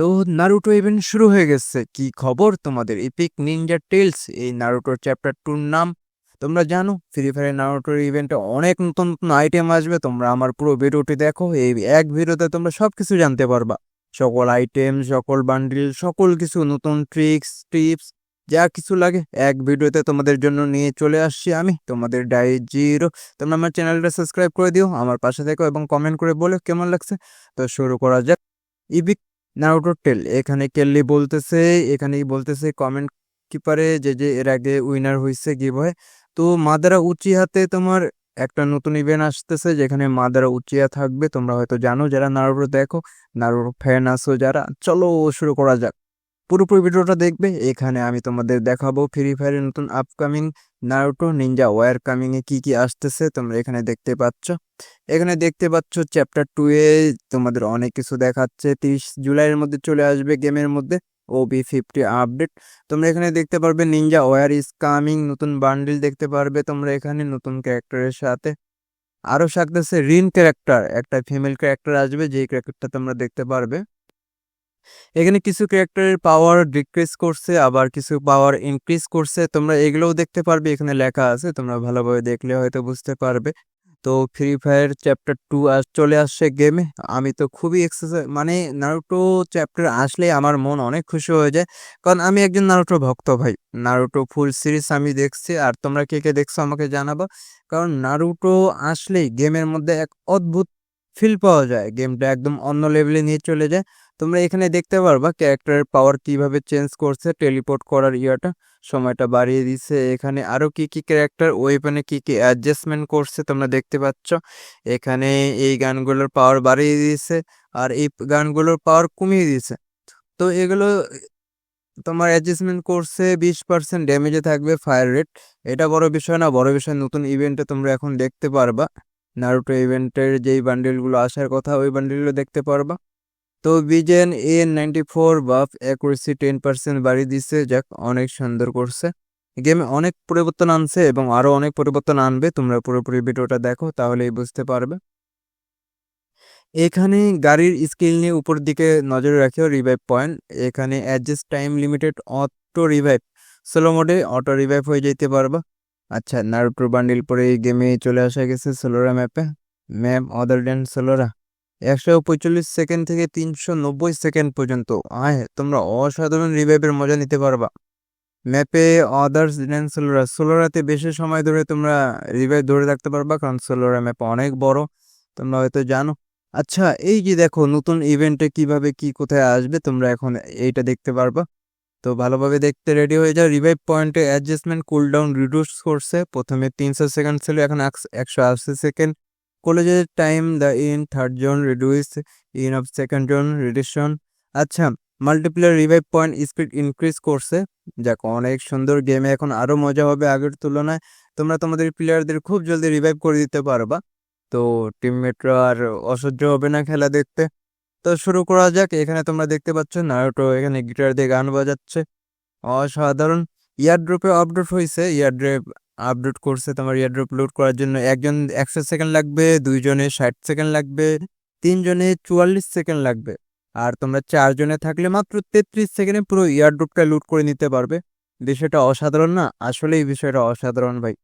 তো Naruto event শুরু হয়ে গেছে। কি খবর তোমাদের? ইপিক নিনজা টেলস এই নারুটোর চ্যাপ্টার টুর নাম। তোমরা জানো ফ্রি ফায়ার নারুটোর ইভেন্টে অনেক নতুন নতুন আইটেম আসবে। তোমরা আমার পুরো ভিডিওটি দেখো, এই এক ভিডিওতে তোমরা সব কিছু জানতে পারবা। সকল আইটেম সকল বান্ডিল সকল কিছু, নতুন ট্রিক্স টিপস যা কিছু লাগে এক ভিডিওতে তোমাদের জন্য নিয়ে চলে আসছি আমি, তোমাদের ডাই জিরো তোমরা আমার চ্যানেলটা সাবস্ক্রাইব করে দিও, আমার পাশে থেকো এবং কমেন্ট করে বলো কেমন লাগছে। তো শুরু করা যাক। ইবিক নারুটোর টেল, এখানে কেল্লি বলতেছে, এখানেই বলতেছে কমেন্ট কিপারে যে যে, এর আগে উইনার হয়েছে গিভ হয় তো মাদারা উচিহাতে তোমার একটা নতুন ইভেন্ট আসতেছে, যেখানে মাদারা উচিয়া থাকবে, তোমরা হয়তো জানো, যারা নারুটো দেখো নারুর ফ্যান আসো যারা, চলো শুরু করা যাক। পুরোপুরি ভিডিওটা দেখবে। এখানে আমি তোমাদের দেখাবো ফ্রি ফায়ারের নতুন আপকামিং নারুটো নিনজা ওয়ার এ কি কি আসতেছে, তোমরা এখানে দেখতে পাচ্ছ। এখানে দেখতে পাচ্ছ চ্যাপ্টার টু এ তোমাদের অনেক কিছু দেখাচ্ছে। তিরিশ জুলাইয়ের মধ্যে চলে আসবে গেমের মধ্যে ওবি ফিফটি আপডেট তোমরা এখানে দেখতে পারবে নিনজা ওয়ার ইজ কামিং নতুন বান্ডিল দেখতে পারবে তোমরা এখানে নতুন ক্যারেক্টারের সাথে। আরও থাকতেছে রিন ক্যারেক্টার একটা ফিমেল ক্যারেক্টার আসবে, যেই ক্যারেক্টারটা তোমরা দেখতে পারবে। এখানে কিছু ক্যারেক্টারের পাওয়ার ডিক্রিজ করছে, আবার কিছু পাওয়ার ইনক্রিজ করছে। তোমরা এগুলোও দেখতে পারবে, এখানে লেখা আছে, তোমরা ভালোভাবে দেখলে হয়তো বুঝতে পারবে। তো ফ্রি ফায়ার চ্যাপ্টার টু আস চলে আসছে গেমে আমি তো খুবই এক্সারসাইজ মানে নারুটো চ্যাপ্টার আসলে আমার মন অনেক খুশি হয়ে যায়, কারণ আমি একজন নারুটো ভক্ত ভাই। নারুটো ফুল সিরিজ আমি দেখছি, আর তোমরা কে কে দেখছ আমাকে জানাব। কারণ নারুটো আসলেই গেমের মধ্যে এক অদ্ভুত ফিল পাওয়া যায়। গেমটা একদম অন্য লেভেলে নিয়ে চলে যায়। তোমরা এখানে দেখতে পারবা ক্যারেক্টারের পাওয়ার কীভাবে চেঞ্জ করছে, টেলিপোর্ট করার ইয়াটা, সময়টা বাড়িয়ে দিছে। এখানে আরও কি কি ক্যারেক্টার ওয়েপনে কি কি অ্যাডজাস্টমেন্ট করছে তোমরা দেখতে পাচ্ছ। এখানে এই গানগুলোর পাওয়ার বাড়িয়ে দিয়েছে আর এই গানগুলোর পাওয়ার কমিয়ে দিয়েছে। তো এগুলো, তোমার অ্যাডজাস্টমেন্ট করছে, বিশ পার্সেন্ট ড্যামেজে থাকবে ফায়ার রেট এটা বড় বিষয় না, বড় বিষয় নতুন ইভেন্টে তোমরা এখন দেখতে পারবা। নারুটো ইভেন্টের যেই বান্ডিলগুলো আসার কথা, ওই বান্ডিলগুলো দেখতে পারবা। তো Bizon A ninety four buff accuracy ten percent বাড়িয়ে দিচ্ছে যাক, অনেক সুন্দর করছে। গেমে অনেক পরিবর্তন আনছে এবং আরও অনেক পরিবর্তন আনবে, তোমরা পুরোপুরি ভিডিওটা দেখো, তাহলেই বুঝতে পারবে। এখানে গাড়ির স্কিল নিয়ে উপর দিকে নজর রাখিও রিভাইভ পয়েন্ট এখানে adjust time limited auto revive slow মোডে অটো রিভাইভ হয়ে যেতে পারবা। আচ্ছা নারুটোর বান্ডিল পরে এই গেমে চলে আসা গেছে সোলোরা ম্যাপে ম্যাপ অদার দেন সোলোরা একশো পঁয়তাল্লিশ সেকেন্ড থেকে তিনশো নব্বই সেকেন্ড পর্যন্ত। আয়, তোমরা অসাধারণ রিভাইভের মজা নিতে পারবা। ম্যাপে আদার্স দেন সোলোরা সোলোরাতে বেশি সময় ধরে তোমরা রিভাইভ ধরে রাখতে পারবা, কারণ সোলোরা ম্যাপ অনেক বড়, তোমরা হয়তো জানো। আচ্ছা এই যে দেখো, নতুন ইভেন্টে কীভাবে কি কোথায় আসবে, তোমরা এখন এইটা দেখতে পারবা। তো ভালোভাবে দেখতে রেডি হয়ে যাও। রিভাইভ পয়েন্টে অ্যাডজাস্টমেন্ট কুলডাউন রিডিউস করছে প্রথমে তিনশো সেকেন্ড ছিল, এখন একশো আশি সেকেন্ড। কলেজের time, the in third zone reduce in of second zone reduction আচ্ছা multiplayer revive point speed increase করছে। যাক অনেক সুন্দর গেমে এখন আরও মজা হবে আগের তুলনায়। তোমরা তোমাদের প্লেয়ারদের খুব জলদি রিভাইভ করে দিতে পারবা। তো টিমমেটরা আর অসহ্য হবে না খেলা দেখতে। তো শুরু করা যাক। এখানে তোমরা দেখতে পাচ্ছ, নারুটো এখানে গিটার দিয়ে গান বাজাচ্ছে। অসাধারণ। ইয়ারড্রপে আপডেট হয়েছে ইয়ারড্রপ আপডেট করছে তোমার ইয়ারড্রপ লোড করার জন্য। একজন একশো সেকেন্ড লাগবে, দুইজনে ষাট সেকেন্ড লাগবে, তিনজনে চুয়াল্লিশ সেকেন্ড লাগবে। আর তোমরা চারজনে থাকলে মাত্র তেত্রিশ সেকেন্ডে পুরো ইয়ারড্রপটা লুট করে নিতে পারবে। বিষয়টা অসাধারণ না? আসলে এই বিষয়টা অসাধারণ ভাই।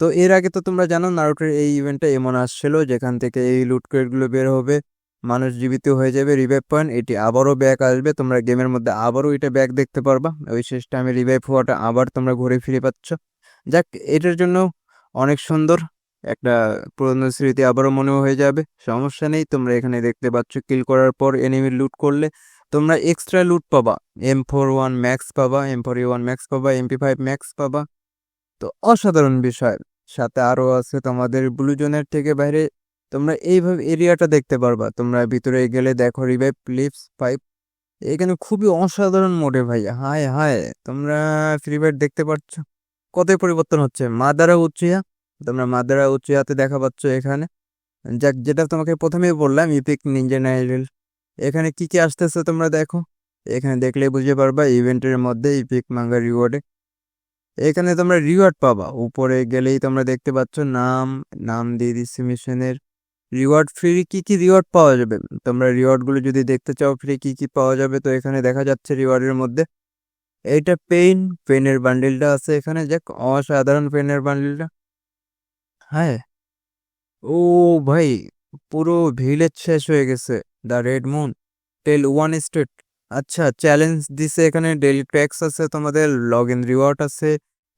তো এর আগে তো তোমরা জানো নারুটের এই ইভেন্টটা এমন আসছিল, যেখান থেকে এই লুট ক্রেটগুলো বের হবে। মানুষ জীবিত হয়ে যাবে রিভাইভ পয়েন্ট এটি আবারও ব্যাক আসবে। তোমরা গেমের মধ্যে আবারও এটা ব্যাক দেখতে পারবা। ওই শেষ টাইমে রিভাইভ হওয়াটা আবার তোমরা ঘুরে ফিরে পাচ্ছ। যাক, এটার জন্য অনেক সুন্দর একটা পুরনো স্মৃতি আবারও মনে হয়ে যাবে। সমস্যা নেই, তোমরা এখানে দেখতে পাচ্ছ কিল করার পর এনিমি লুট করলে তোমরা এক্সট্রা লুট পাবা। এম ফোর ওয়ান ম্যাক্স পাবা এম ফোর ওয়ান ম্যাক্স পাবা এমপি ফাইভ ম্যাক্স পাবা। তো অসাধারণ বিষয়। সাথে আরও আছে তোমাদের ব্লু জোনের থেকে বাইরে তোমরা এইভাবে এরিয়াটা দেখতে পারবা। তোমরা ভিতরে গেলে দেখো রিভাইভ লিপস পাইপ এখানে খুবই অসাধারণ মোডে ভাই। হায় হায়। তোমরা ফ্রি ফায়ার দেখতে পাচ্ছ? কতই পরিবর্তন হচ্ছে? মাদারা উচ্চিয়া তোমরা মাদারা উচ্চিয়াতে দেখা পাচ্ছ এখানে। যাক, যেটা তোমাকে প্রথমেই বললাম ইপিক নাইরেল এখানে কি কি আসতেছে তোমরা দেখো? এখানে দেখলে বুঝতে পারবা, ইভেন্টের মধ্যে ইপিক মাঙ্গা রিওয়ার্ডে এখানে তোমরা রিওয়ার্ড পাবা। উপরে গেলেই তোমরা দেখতে পাচ্ছ নাম নাম দিয়ে দিচ্ছি মিশনের রিওয়ার্ড ফ্রি কি কি রিওয়ার্ড পাওয়া যাবে? তোমরা রিওয়ার্ডগুলো যদি দেখতে চাও ফ্রি কি কি পাওয়া যাবে? তো এখানে দেখা যাচ্ছে রিওয়ার্ডের মধ্যে এইটা পেইন পেনের বান্ডিলটা আছে এখানে। যাক, অসাধারণ পেনের বান্ডিলটা হ্যাঁ। ও ভাই, পুরো ভিলেজ শেষ হয়ে গেছে। The red moon tail one state আচ্ছা চ্যালেঞ্জ দিছে এখানে। ডেলি ট্যাক্স আছে তোমাদের লগ ইন রিওয়ার্ড আছে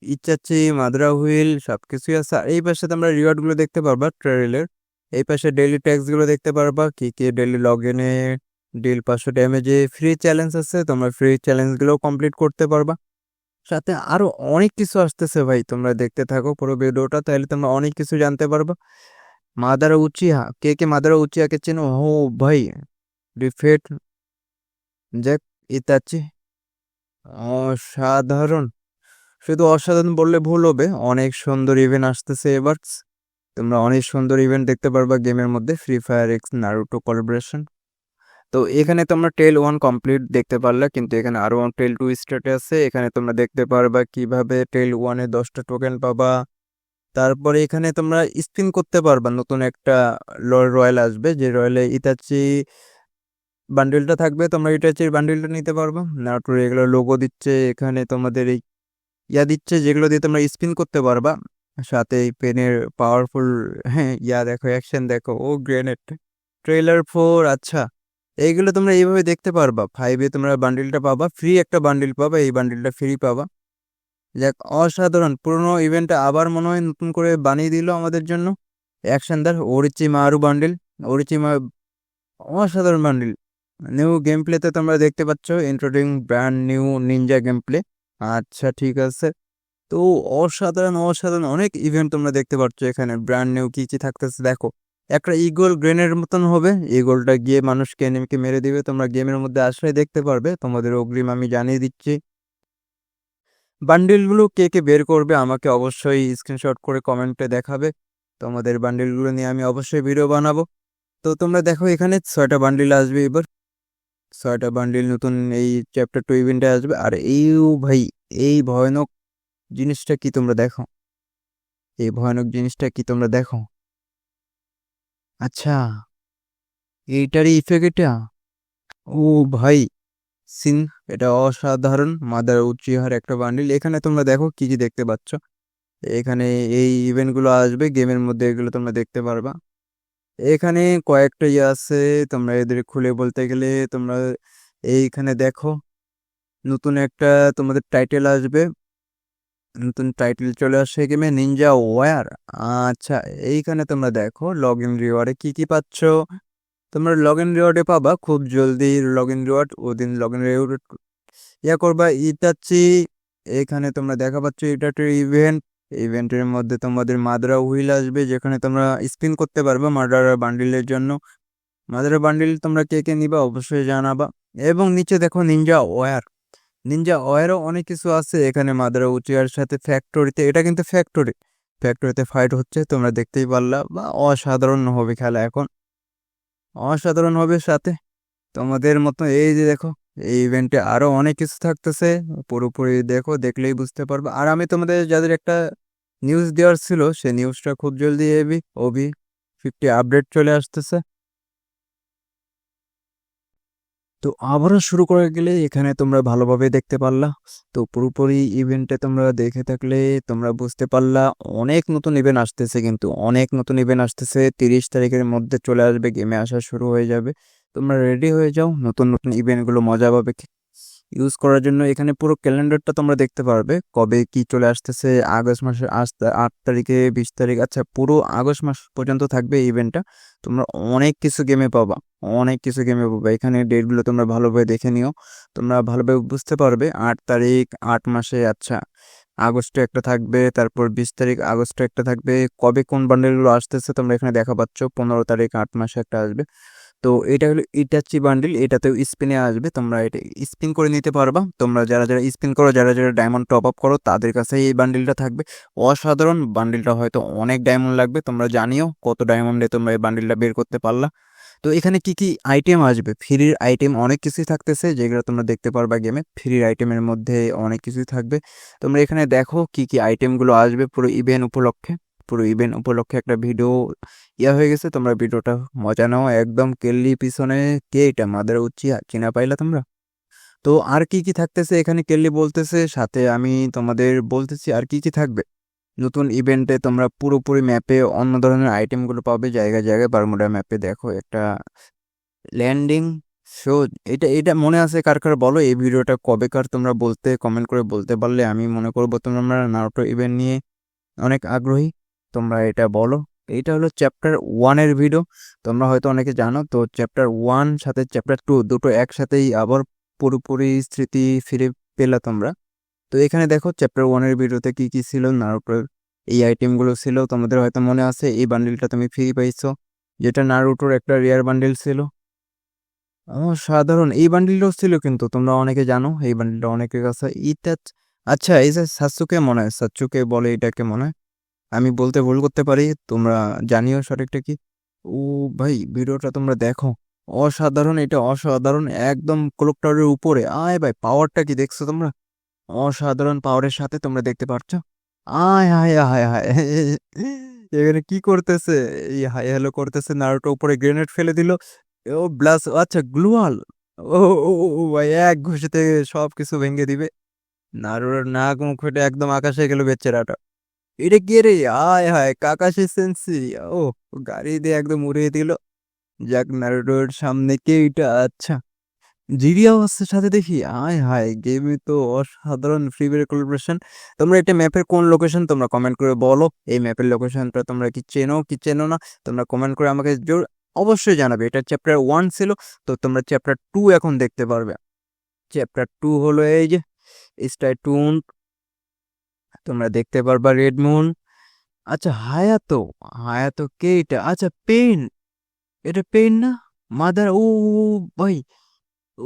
ইচ্ছাচ্ছি মাদ্রা হুইল সব কিছুই আছে। আর এই পাশে তোমরা রিওয়ার্ডগুলো দেখতে পারবা ট্রেলের এই পাশে ডেলি ট্যাক্সগুলো দেখতে পারবা, কি কি ডেলি লগ ইনে ডিল পাঁচশো ড্যামেজে ফ্রি চ্যালেঞ্জ আছে, তোমরা ফ্রি চ্যালেঞ্জগুলো কমপ্লিট করতে পারবা। সাথে আরও অনেক কিছু আসতেছে ভাই, তোমরা দেখতে থাকো পুরো ভিডিওটা, তাহলে তোমরা অনেক কিছু জানতে পারবা। মাদারা উচিহা, কে কে মাদারা উচিয়াকে চেনো? ও ভাই, ডিফেট জ্যাক ইতাচি। অসাধারণ। শুধু অসাধারণ বললে ভুল হবে, অনেক সুন্দর ইভেন্ট আসতেছে এবার। তোমরা অনেক সুন্দর ইভেন্ট দেখতে পারবা গেমের মধ্যে Free Fire x Naruto collaboration তো এখানে তোমরা টেল ওয়ান কমপ্লিট দেখতে পারলে, কিন্তু এখানে আরও টেল টু স্টার্টে আছে। এখানে তোমরা দেখতে পারবা কীভাবে টেল ওয়ানে দশটা টোকেন পাবা। তারপরে এখানে তোমরা স্পিন করতে পারবা, নতুন একটা রয়্যাল আসবে, যে রয়্যালে ইতাচি বান্ডিলটা থাকবে, তোমরা ইটাচির বান্ডিলটা নিতে পারবা। নাটোর এগুলো লোগো দিচ্ছে, এখানে তোমাদের এই ইয়া দিচ্ছে, যেগুলো দিয়ে তোমরা স্পিন করতে পারবা। সাথে পেনের পাওয়ারফুল হ্যাঁ ইয়া দেখো অ্যাকশন দেখো। ও গ্রেনেড ট্রেলার ফোর আচ্ছা। এইগুলো তোমরা এইভাবে দেখতে পারবা। ফাইভে তোমরা বান্ডিলটা পাবা। ফ্রি একটা বান্ডিল পাবা, এই বান্ডিলটা ফ্রি পাবা। যাক অসাধারণ। পুরনো ইভেন্টটা আবার মনে হয় নতুন করে বানিয়ে দিল আমাদের জন্য। অ্যাকশনদার ওরিচি মারু বান্ডিল ওরিচি মা অসাধারণ বান্ডিল নিউ গেম প্লেতে তোমরা দেখতে পাচ্ছ introducing brand new ninja game play আচ্ছা ঠিক আছে। তো অসাধারণ অসাধারণ অনেক ইভেন্ট তোমরা দেখতে পাচ্ছ এখানে। ব্র্যান্ড নিউ কি কি থাকতেছে দেখো। একটা ইগল গ্রেনের মতন হবে। ইগলটা গিয়ে মানুষকে এনিমিকে মেরে দিবে। তোমরা গেমের মধ্যে আসলে দেখতে পারবে। তোমাদের অগ্রিম আমি জানিয়ে দিচ্ছি। বান্ডিলগুলো কে কে বের করবে আমাকে অবশ্যই স্ক্রিনশট করে কমেন্টে দেখাবে। তোমাদের বান্ডিলগুলো নিয়ে আমি অবশ্যই ভিডিও বানাবো। তো তোমরা দেখো এখানে ছয়টা বান্ডিল আসবে এবার। ছয়টা বান্ডিল নতুন এই চ্যাপ্টার টু ইভেন্টে আসবে। আর এই ভাই, এই ভয়ানক জিনিসটা কি তোমরা দেখো? এই ভয়ানক জিনিসটা কি তোমরা দেখো? আচ্ছা এইটারই ইফেক্ট এটা? ও ভাই, সিন, এটা অসাধারণ। মাদার উচিহার একটা বান্ডিল এখানে তোমরা দেখো কি কি দেখতে পাচ্ছ? এখানে এই ইভেন্টগুলো আসবে গেমের মধ্যে এগুলো তোমরা দেখতে পারবা। এখানে কয়েকটা ইয়ে আছে, তোমরা এদের খুলে বলতে গেলে তোমরা এইখানে দেখো। নতুন একটা তোমাদের টাইটেল আসবে নতুন টাইটেল চলে আসছে গেমে নিনজা ওয়ার আচ্ছা এইখানে তোমরা দেখো লগ ইন রিওয়ার্ডে কি কি পাচ্ছ। তোমরা লগ ইন রিওয়ার্ডে পাবা খুব জলদি লগ ইন রিওয়ার্ড ওদিন লগ ইন রিওয়ার্ড ইয়া করবা ইটাচ্ছি এখানে তোমরা দেখা পাচ্ছ এটা একটা ইভেন্ট ইভেন্টের মধ্যে তোমাদের মাদ্রা হুইল আসবে, যেখানে তোমরা স্পিন করতে পারবে মাদ্রার বান্ডিলের জন্য। মাদ্রা বান্ডিল তোমরা কে কে নিবা অবশ্যই জানাবা। এবং নিচে দেখো নিনজা ওয়ার নিনজা ওয়ারও অনেক কিছু আছে এখানে মাদ্রা উচিয়ার সাথে ফ্যাক্টরিতে এটা কিন্তু ফ্যাক্টরি ফ্যাক্টরিতে ফাইট হচ্ছে, তোমরা দেখতেই পারলা। বা অসাধারণ হবে খেলা এখন। অসাধারণ হবে সাথে। তোমাদের মতো এই যে দেখো, এই ইভেন্টে আরও অনেক কিছু থাকতেছে। পুরোপুরি দেখো, দেখলেই বুঝতে পারবে। আর আমি তোমাদের যাদের একটা নিউজ দেওয়ার ছিল, সে নিউজটা খুব জলদি এবি ওবি ফিফটি আপডেট চলে আসতেছে। তো আবারও শুরু করে গেলে এখানে তোমরা ভালোভাবে দেখতে পারলা। তো পুরোপুরি ইভেন্টে তোমরা দেখে থাকলে তোমরা বুঝতে পারলা, অনেক নতুন ইভেন্ট আসতেছে কিন্তু, অনেক নতুন ইভেন্ট আসতেছে। তিরিশ তারিখের মধ্যে চলে আসবে গেমে আসা শুরু হয়ে যাবে। তোমরা রেডি হয়ে যাও, নতুন নতুন ইভেন্টগুলো মজাভাবে ইউজ করার জন্য এখানে পুরো ক্যালেন্ডারটা তোমরা দেখতে পারবে, কবে কি চলে আসতেছে, আগস্ট মাসের আট তারিখে বিশ তারিখ আচ্ছা পুরো আগস্ট মাস পর্যন্ত থাকবে ইভেন্টটা তোমরা অনেক কিছু গেমে পাবা। অনেক কিছু গেমে পাবা এখানে ডেটগুলো তোমরা ভালোভাবে দেখে নিও। তোমরা ভালোভাবে বুঝতে পারবে আট তারিখ, আট মাসে আচ্ছা আগস্টে একটা থাকবে, তারপর বিশ তারিখ, আগস্টে একটা থাকবে। কবে কোন বান্ডেলগুলো আসতেছে তোমরা এখানে দেখা পাচ্ছ, পনেরো তারিখ, আট মাসে একটা আসবে। তো এটা হলো ইটাচি বান্ডিল এটাতেও স্পিনে আসবে। তোমরা এটা স্পিন করে নিতে পারবা। তোমরা যারা যারা স্পিন করো, যারা যারা ডায়মন্ড টপ আপ করো, তাদের কাছে এই বান্ডিলটা থাকবে। অসাধারণ বান্ডিলটা হয়তো অনেক ডায়মন্ড লাগবে। তোমরা জানিও কত ডায়মন্ডে তোমরা এই বান্ডিলটা বের করতে পারলা। তো এখানে কি কি আইটেম আসবে? ফ্রির আইটেম অনেক কিছুই থাকতেছে, যেগুলো তোমরা দেখতে পারবা গেমে ফ্রির আইটেমের মধ্যে অনেক কিছুই থাকবে। তোমরা এখানে দেখো কি কি আইটেমগুলো আসবে পুরো ইভেন্ট উপলক্ষে। পুরো ইভেন্ট উপলক্ষে একটা ভিডিও ইয়া হয়ে গেছে। তোমরা ভিডিওটা মজা নাও। একদম কেল্লি পিছনে কে এটা? মাদার উচিয়া চিনা পাইলা তোমরা? তো আর কি কি থাকতেছে? এখানে কেল্লি বলতেছে, সাথে আমি তোমাদের বলতেছি আর কি কি থাকবে? নতুন ইভেন্টে তোমরা পুরোপুরি ম্যাপে অন্য ধরনের আইটেমগুলো পাবে জায়গায় জায়গায় বারমুডা ম্যাপে দেখো, একটা ল্যান্ডিং শো এটা এটা মনে আছে কার কার বলো? এই ভিডিওটা কবেকার তোমরা বলতে কমেন্ট করে বলতে পারলে আমি মনে করব তোমরা নারুটো ইভেন্ট নিয়ে অনেক আগ্রহী, তোমরা এটা বলো। এইটা হলো চ্যাপ্টার ওয়ানের ভিডিও তোমরা হয়তো অনেকে জানো, তো চ্যাপ্টার ওয়ান সাথে চ্যাপ্টার টু দুটো একসাথেই আবার পুরোপুরি স্মৃতি ফিরে পেলা তোমরা। তো এখানে দেখো চ্যাপ্টার ওয়ানের ভিডিওতে কি কি ছিল? নারুটোর এই আইটেমগুলো ছিল। তোমাদের হয়তো মনে আছে, এই বান্ডিলটা তুমি ফ্রি পাইছো, যেটা নারুটোর একটা রেয়ার বান্ডিল ছিল। সাধারণ। এই বান্ডিলটাও ছিল কিন্তু, তোমরা অনেকে জানো, এই বান্ডিলটা অনেকের কাছে। এটা আচ্ছা এই যে সাতসুকে মনে হয় সাতসুকে বলে এটাকে মনে হয়। আমি বলতে ভুল করতে পারি, তোমরা জানিও সঠিকটা কি? ও ভাই, ভিডিওটা তোমরা দেখো। অসাধারণ, এটা অসাধারণ, একদম ক্লোকটারের উপরে। আয় ভাই পাওয়ারটা কি দেখছ তোমরা? অসাধারণ পাওয়ারের সাথে তোমরা দেখতে পাচ্ছ। আয় হায় হায় হায় এখানে কি করতেছে? এই হাই হ্যালো করতেছে, নারুটো উপরে গ্রেনেড ফেলে দিল। ও ব্লাস আচ্ছা গ্লুয়াল। ও এক ঘুষিতে সব কিছু ভেঙে দিবে। নারুর নাক, মুখ ফেটে একদম আকাশে গেল বেচারাটা। এটা কে রে? আয়, হায়, কাকাশি সেন্সি। ও, গাড়ি দিয়ে একদম উড়িয়ে দিল। যাক, নারুটোর সামনে কে এটা আচ্ছা। জিরি অবস্থার সাথে দেখি আয় হায় গেমে তো অসাধারণ ফ্রি ফায়ার কোলাবোরেশন তোমরা এটা ম্যাপের কোন লোকেশন তোমরা কমেন্ট করে বলো। এই ম্যাপের লোকেশনটা তোমরা কি চেনো কি চেনো না? তোমরা কমেন্ট করে আমাকে জোর অবশ্যই জানাবে। এটা চ্যাপ্টার ওয়ান ছিল, তো তোমরা চ্যাপ্টার টু এখন দেখতে পারবে। চ্যাপ্টার টু হলো এই যে স্টাই টুন তোমরা দেখতে পারবা রেড মুন আচ্ছা হায়াতো হায়াতো কে এটা? আচ্ছা পেন এটা পেন না? মাদার ও, ভাই। ও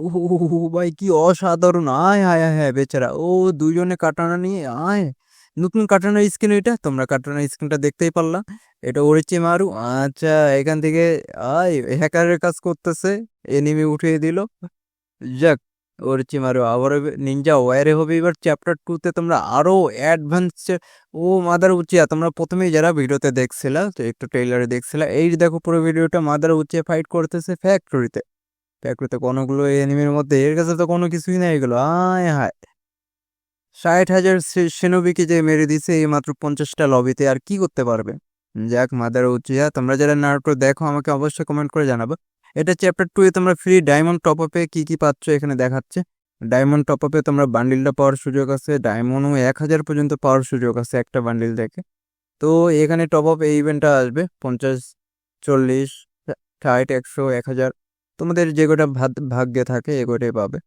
ভাই কি অসাধারণ। আয় আয় হ্যাঁ বেচারা। ও দুজনে কাটানা নিয়ে, আয়। নতুন কাটানোর স্ক্রিন এটা? তোমরা কাটানোর স্ক্রিনটা দেখতেই পারলা। এটা ওরেচি মারু। আচ্ছা এখান থেকে, আয়, হ্যাকারের কাজ করতেছে। এনিমি উঠিয়ে দিল। যাক, ওরেচি মারু। আবার নিনজা ওয়ারে হবে। এবার চ্যাপ্টার টুতে তোমরা আরও অ্যাডভান্স ও মাদার উচিয়া, তোমরা প্রথমেই যারা ভিডিওতে দেখছিলা, তো একটু ট্রেলারে দেখছিলা, এই দেখো পুরো ভিডিওটা মাদার উচিয়া ফাইট করতেছে ফ্যাক্টরিতে ফ্যাক্টরিতে কোনোগুলো এনিমির মধ্যে, এর কাছে তো কোনো কিছুই নাই এগুলো। আয় হায়। ষাট হাজার সেনবিকে যে মেরে দিছে এই মাত্র পঞ্চাশটা লবিতে, আর কি করতে পারবে? যাক, মাদার উচিয়া তোমরা যারা নাটক দেখো, আমাকে অবশ্যই কমেন্ট করে জানাব। এটা চ্যাপ্টার টু এ তোমরা ফ্রি ডায়মন্ড টপ আপে কি কি পাচ্ছ এখানে দেখাচ্ছে। ডায়মন্ড টপ আপে তোমরা বান্ডিলটা পাওয়ার সুযোগ আছে ডায়মন্ডও এক হাজার পর্যন্ত পাওয়ার সুযোগ আছে একটা বান্ডিল থেকে তো এখানে টপ আপ এই ইভেন্টটা আসবে, পঞ্চাশ, চল্লিশ, ষাট, একশো, এক হাজার। তোমাদের যে গোটা ভাগ্যে থাকে এ এগোটাই পাবে।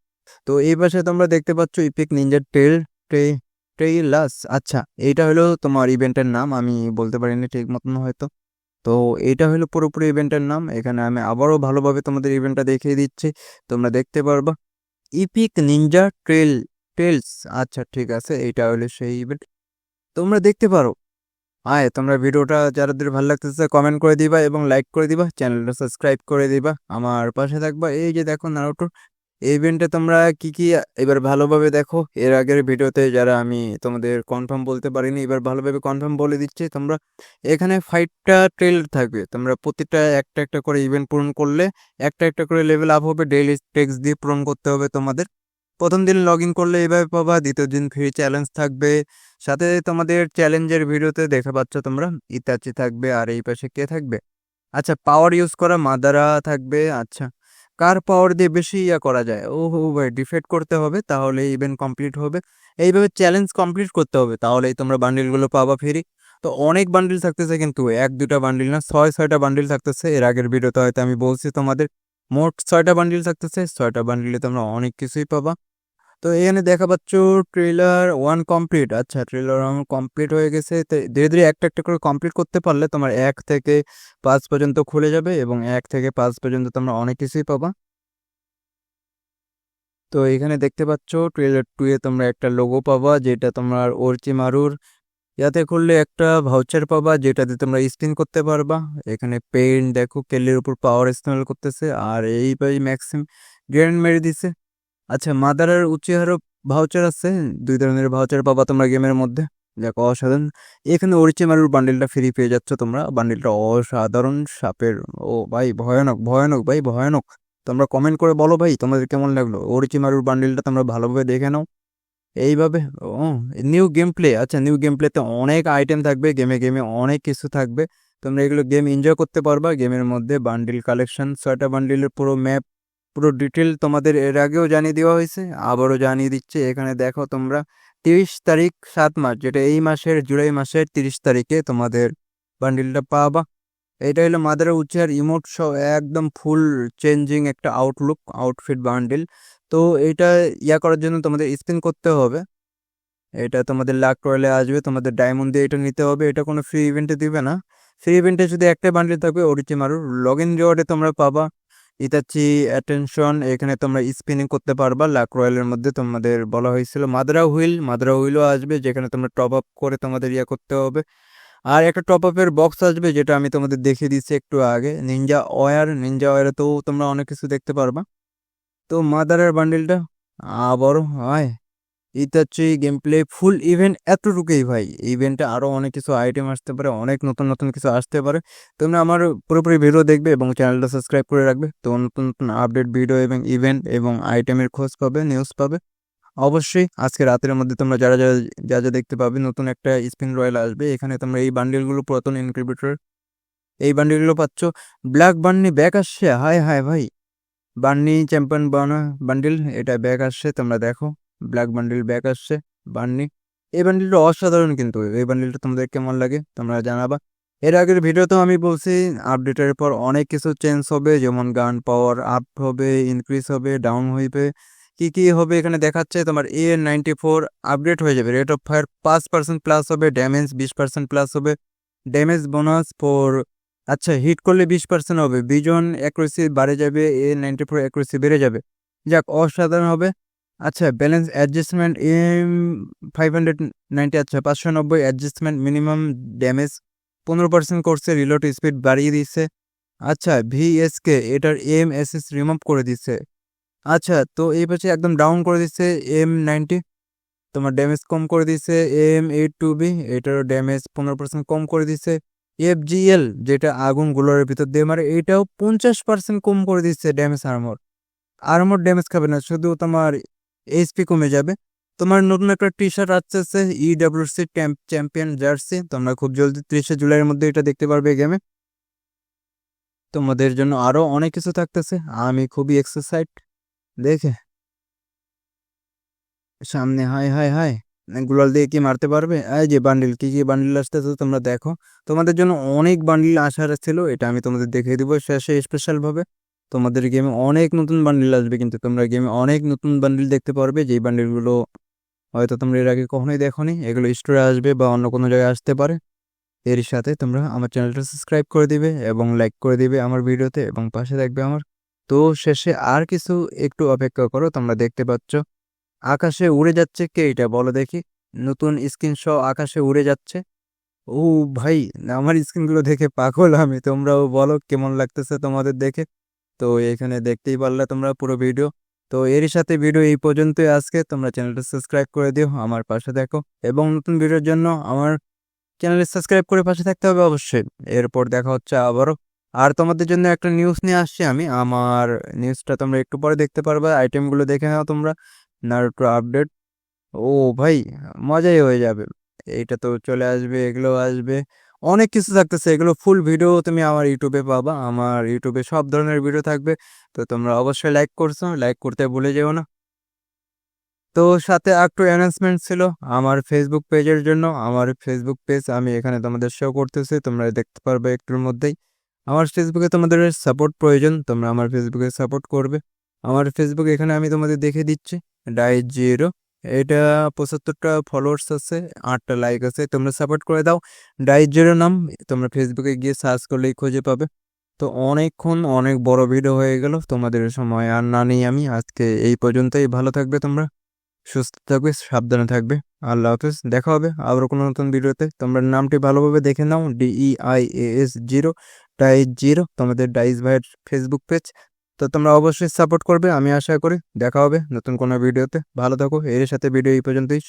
তো এই পাশে তোমরা দেখতে পাচ্ছ ইপিক নিনজার টেল ট্রে ট্রেইলাস আচ্ছা এইটা হলো তোমার ইভেন্টের নাম, আমি বলতে পারিনি ঠিক মতন হয়তো। তো এটা হলো পুরোপুরি ইভেন্টের নাম, এখানে আমি আবারও ভালোভাবে তোমাদের ইভেন্টটা দেখিয়ে দিচ্ছি, তোমরা দেখতে পারবা। ইপিক নিনজা ট্রেল টেলস আচ্ছা ঠিক আছে, এইটা হলো সেই ইভেন্ট তোমরা দেখতে পারো আয় তোমরা ভিডিওটা যাদের ভালো লাগতেছে কমেন্ট করে দিবা এবং লাইক করে দিবা চ্যানেলটা সাবস্ক্রাইব করে দিবা। আমার পাশে থাকবা। এই যে দেখো নারুটোর এই ইভেন্টে তোমরা কি কি এবার ভালোভাবে দেখো? এর আগের ভিডিওতে যারা আমি তোমাদের কনফার্ম বলতে পারিনি, এবার ভালোভাবে কনফার্ম বলে দিচ্ছি তোমরা। এখানে ফাইভটা ট্রেল থাকবে। তোমরা প্রতিটা একটা একটা করে ইভেন্ট পূরণ করলে, একটা একটা করে লেভেল আপ হবে। ডেইলি টেক্স দিয়ে পূরণ করতে হবে তোমাদের। প্রথম দিন লগ ইন করলে এইভাবে পাবা, দ্বিতীয় দিন ফ্রি চ্যালেঞ্জ থাকবে। সাথে তোমাদের চ্যালেঞ্জের ভিডিওতে দেখা পাচ্ছ তোমরা, ইতাচি থাকবে আর এই পাশে কে থাকবে? আচ্ছা পাওয়ার ইউজ করা মাদারা থাকবে আচ্ছা। কার পাওয়ার দিয়ে বেশি ইয়া করা যায়? ও হো ভাই ডিফেক্ট করতে হবে তাহলে ইভেন্ট কমপ্লিট হবে। এইভাবে চ্যালেঞ্জ কমপ্লিট করতে হবে, তাহলেই তোমরা বান্ডিলগুলো পাবা ফ্রি তো অনেক বান্ডিল থাকতেছে কিন্তু, এক দুটা বান্ডিল না, ছয়, ছয়টা বান্ডিল থাকতেছে। এর আগের ভিডিওতে হয়তো আমি বলছি তোমাদের, মোট ছয়টা বান্ডিল থাকতেছে, ছয়টা বান্ডিলে তোমরা অনেক কিছুই পাবা। তো এখানে দেখা পাচ্ছ ট্রেলার ওয়ান কমপ্লিট আচ্ছা ট্রেলার ওয়ান কমপ্লিট হয়ে গেছে। ধীরে ধীরে একটা একটা করে কমপ্লিট করতে পারলে তোমার এক থেকে পাঁচ পর্যন্ত খুলে যাবে এবং এক থেকে পাঁচ পর্যন্ত তোমরা অনেক কিছুই পাবা। তো এখানে দেখতে পাচ্ছ ট্রেলার টু এ তোমরা একটা লোগো পাবা যেটা তোমার অর্চি মারুর। ইয়াতে খুললে একটা ভাউচার পাবা যেটাতে তোমরা স্পিন করতে পারবা। এখানে পেন দেখো, কেলের উপর পাওয়ার স্টেল করতেছে। আর এই ম্যাক্সিম গ্র্যান্ড মেরে দিছে। আচ্ছা মাদারের উচিহারও ভাউচার আছে? দুই ধরনের ভাউচার পাবা তোমরা গেমের মধ্যে। যাক অসাধারণ। এখানে অরিচিমারুর বান্ডিলটা ফ্রি পেয়ে যাচ্ছ তোমরা। বান্ডিলটা অসাধারণ, সাপের, ও ভাই, ভয়ানক ভয়ানক ভাই, ভয়ানক। তোমরা কমেন্ট করে বলো ভাই, তোমাদের কেমন লাগল? অরিচিমারুর বান্ডিলটা তোমরা ভালোভাবে দেখে নাও। এইভাবে, ও নিউ গেম প্লে আচ্ছা নিউ গেম প্লেতে অনেক আইটেম থাকবে গেমে গেমে অনেক কিছু থাকবে। তোমরা এগুলো গেম এনজয় করতে পারবা। গেমের মধ্যে বান্ডিল কালেকশন ছয়টা বান্ডিলের পুরো ম্যাপ পুরো ডিটেল তোমাদের এর আগেও জানিয়ে দেওয়া হয়েছে, আবারও জানিয়ে দিচ্ছে, এখানে দেখো তোমরা তিরিশ তারিখ সাত মাস যেটা এই মাসের, জুলাই মাসের তিরিশ তারিখে তোমাদের বান্ডিলটা পাবা। এটা হলো মাদারের উচ্চার ইমোট সহ একদম ফুল চেঞ্জিং একটা আউটলুক আউটফিট বান্ডিল তো এটা ইয়া করার জন্য তোমাদের স্পিন করতে হবে। এটা তোমাদের লাক রয়েলে আসবে, তোমাদের ডায়মন্ড দিয়ে এটা নিতে হবে, এটা কোনো ফ্রি ইভেন্টে দিবে না। ফ্রি ইভেন্টে যদি একটাই বান্ডিল থাকবে ওরিচি মারু লগ ইন রিওয়ার্ডে তোমরা পাবা। ইতাচি অ্যাটেনশন এখানে তোমরা স্পিনিং করতে পারবা। লাক রয়্যালের মধ্যে তোমাদের বলা হয়েছিল মাদ্রা হুইল মাদ্রা হুইলও আসবে, যেখানে তোমরা টপ আপ করে তোমাদের ইয়ে করতে হবে। আর একটা টপ আপের বক্স আসবে, যেটা আমি তোমাদের দেখিয়ে দিচ্ছি একটু আগে। নিনজা ওয়ার নিনজা ওয়ারে তো তোমরা অনেক কিছু দেখতে পারবা। তো মাদারের বান্ডিলটা আবারও হয় Itachi game play full event এতটুকুই ভাই। ইভেন্টে আরও অনেক কিছু আইটেম আসতে পারে, অনেক নতুন নতুন কিছু আসতে পারে। তোমরা আমার পুরোপুরি ভিডিও দেখবে এবং চ্যানেলটা সাবস্ক্রাইব করে রাখবে। তো নতুন নতুন আপডেট ভিডিও এবং ইভেন্ট এবং আইটেমের খোঁজ পাবে নিউজ পাবে। অবশ্যই আজকে রাতের মধ্যে তোমরা যারা যারা, যা যা দেখতে পাবে, নতুন একটা স্পিন রয়্যাল আসবে। এখানে তোমরা এই বান্ডিলগুলো পুরাতন ইনক্রিবিটর এই বান্ডিলগুলো পাচ্ছ। ব্ল্যাক বান্নি ব্যাক আসছে, হায় হায়, ভাই। বান্নি চ্যাম্পিয়ন বানা বান্ডিল এটা ব্যাক আসছে, তোমরা দেখো। ব্ল্যাক বান্ডিল ব্যাক আসছে, বান্নি। এই বান্ডিলটা অসাধারণ কিন্তু। এই বান্ডিলটা তোমাদের কেমন লাগে, তোমরা জানাবা। এর আগের ভিডিওতেও আমি বলছি আপডেটের পর অনেক কিছু চেঞ্জ হবে, যেমন গান পাওয়ার আপ হবে ইনক্রিজ হবে ডাউন হইবে। কি কি হবে এখানে দেখাচ্ছে, তোমার এ নাইনটি ফোর আপডেট হয়ে যাবে। রেট অফ ফায়ার পাঁচ পার্সেন্ট প্লাস হবে ড্যামেজ বিশ পার্সেন্ট প্লাস হবে। ড্যামেজ বোনাস ফোর আচ্ছা হিট করলে বিশ পার্সেন্ট হবে। বিজন অ্যাকুরেসি বাড়ে যাবে এ নাইনটি ফোর অ্যাকুরেসি বেড়ে যাবে। যাক, অসাধারণ হবে। আচ্ছা balance adjustment M five hundred ninety আচ্ছা পাঁচশো নব্বই অ্যাডজাস্টমেন্ট মিনিমাম ড্যামেজ পনেরো পার্সেন্ট করছে রিলোড স্পিড বাড়িয়ে দিচ্ছে। আচ্ছা ভিএসকে এটার এম এস এস রিমুভ করে দিচ্ছে। আচ্ছা তো এই পাশে একদম ডাউন করে দিচ্ছে এম নাইনটি তোমার ড্যামেজ কম করে দিচ্ছে এম এইট টু বি এটারও ড্যামেজ পনেরো পার্সেন্ট কম করে দিচ্ছে। এফ জিএল যেটা আগুনগুলোর ভিতর দিয়ে মারে, এটাও পঞ্চাশ পার্সেন্ট কম করে দিচ্ছে ড্যামেজ আর্মর আর্মর ড্যামেজ খাবে না, শুধু তোমার এইচপি কমে যাবে। তোমার নতুন একটা টি শার্ট আসছে E ইডাব্লিউসি চ্যাম্পিয়ন জার্সি তোমরা খুব জলদি ত্রিশে জুলাইয়ের মধ্যে এটা দেখতে পারবে গেমে তোমাদের জন্য আরও অনেক কিছু থাকতেছে। আমি খুবই এক্সারসাইড দেখে। সামনে হাই হাই হাই গুলাল দিয়ে কি মারতে পারবে? এই যে বান্ডিল কি কি বান্ডিল আসতেছে তোমরা দেখো। তোমাদের জন্য অনেক বান্ডিল আসার ছিল, এটা আমি তোমাদের দেখিয়ে দিব। শেষে স্পেশাল ভাবে। তোমাদের গেমে অনেক নতুন বান্ডিল আসবে কিন্তু তোমরা গেমে অনেক নতুন বান্ডিল দেখতে পারবে। যেই বান্ডিলগুলো হয়তো তোমরা এর আগে কখনোই দেখোনি, এগুলো স্টোরে আসবে বা অন্য কোনো জায়গায় আসতে পারে। এর সাথে তোমরা আমার চ্যানেলটা সাবস্ক্রাইব করে দিবে এবং লাইক করে দিবে আমার ভিডিওতে এবং পাশে থাকবে আমার। তো শেষে আর কিছু একটু অপেক্ষা করো, তোমরা দেখতে পাচ্ছ আকাশে উড়ে যাচ্ছে কে এটা বলো দেখি। নতুন স্ক্রিন সহ আকাশে উড়ে যাচ্ছে। ও ভাই, আমার স্ক্রিনগুলো দেখে পাগল আমি, তোমরাও বলো কেমন লাগতেছে তোমাদের দেখে। তো এখানে দেখতেই পারলে তোমরা পুরো ভিডিও। তো এরই সাথে ভিডিও এই পর্যন্তই আজকে। তোমরা চ্যানেলটা সাবস্ক্রাইব করে দিও, আমার পাশে দেখো। এবং নতুন ভিডিওর জন্য আমার চ্যানেলে সাবস্ক্রাইব করে পাশে থাকতে হবে অবশ্যই। এরপর দেখা হচ্ছে আবারও। আর তোমাদের জন্য একটা নিউজ নিয়ে আসছি আমি। আমার নিউজটা তোমরা একটু পরে দেখতে পারবে। আইটেমগুলো দেখে নাও তোমরা। Naruto update. ও ভাই, মজাই হয়ে যাবে। এইটা তো চলে আসবে এগুলো আসবে। অনেক কিছু থাকতেছে। এগুলো ফুল ভিডিও তুমি আমার ইউটিউবে পাবা। আমার ইউটিউবে সব ধরনের ভিডিও থাকবে। তো তোমরা অবশ্যই লাইক করছ। লাইক করতে ভুলে যেও না। তো সাথে একটু অ্যানাউন্সমেন্ট ছিল আমার ফেসবুক পেজের জন্য। আমার ফেসবুক পেজ আমি এখানে তোমাদের শো করতেছি। তোমরা দেখতে পারবে একটুর মধ্যেই। আমার ফেসবুকে তোমাদের সাপোর্ট প্রয়োজন। তোমরা আমার ফেসবুকে সাপোর্ট করবে। আমার ফেসবুক এখানে আমি তোমাদের দেখে দিচ্ছি। ডাই জিরো এটা পঁচাত্তরটা ফলোয়ার্স আছে, আটটা লাইক আছে, তোমরা সাপোর্ট করে দাও। ডাই জিরো নাম, তোমরা ফেসবুকে গিয়ে সার্চ করলেই খুঁজে পাবে। তো অনেকক্ষণ অনেক বড় ভিডিও হয়ে গেল, তোমাদের সময় আর না নেই আমি। আজকে এই পর্যন্তই, ভালো থাকবে তোমরা, সুস্থ থাকবে, সাবধানে থাকবে। আল্লাহ হাফেজ, দেখা হবে আবার কোনো নতুন ভিডিওতে তোমরা নামটি ভালোভাবে দেখে নাও D I S zero dice zero তোমাদের ডাইস ভাইয়ের ফেসবুক পেজ তো তোমরা অবশ্যই সাপোর্ট করবে, আমি আশা করি দেখা হবে নতুন কোনো ভিডিওতে ভালো থাকো এর সাথে ভিডিও এই পর্যন্তই।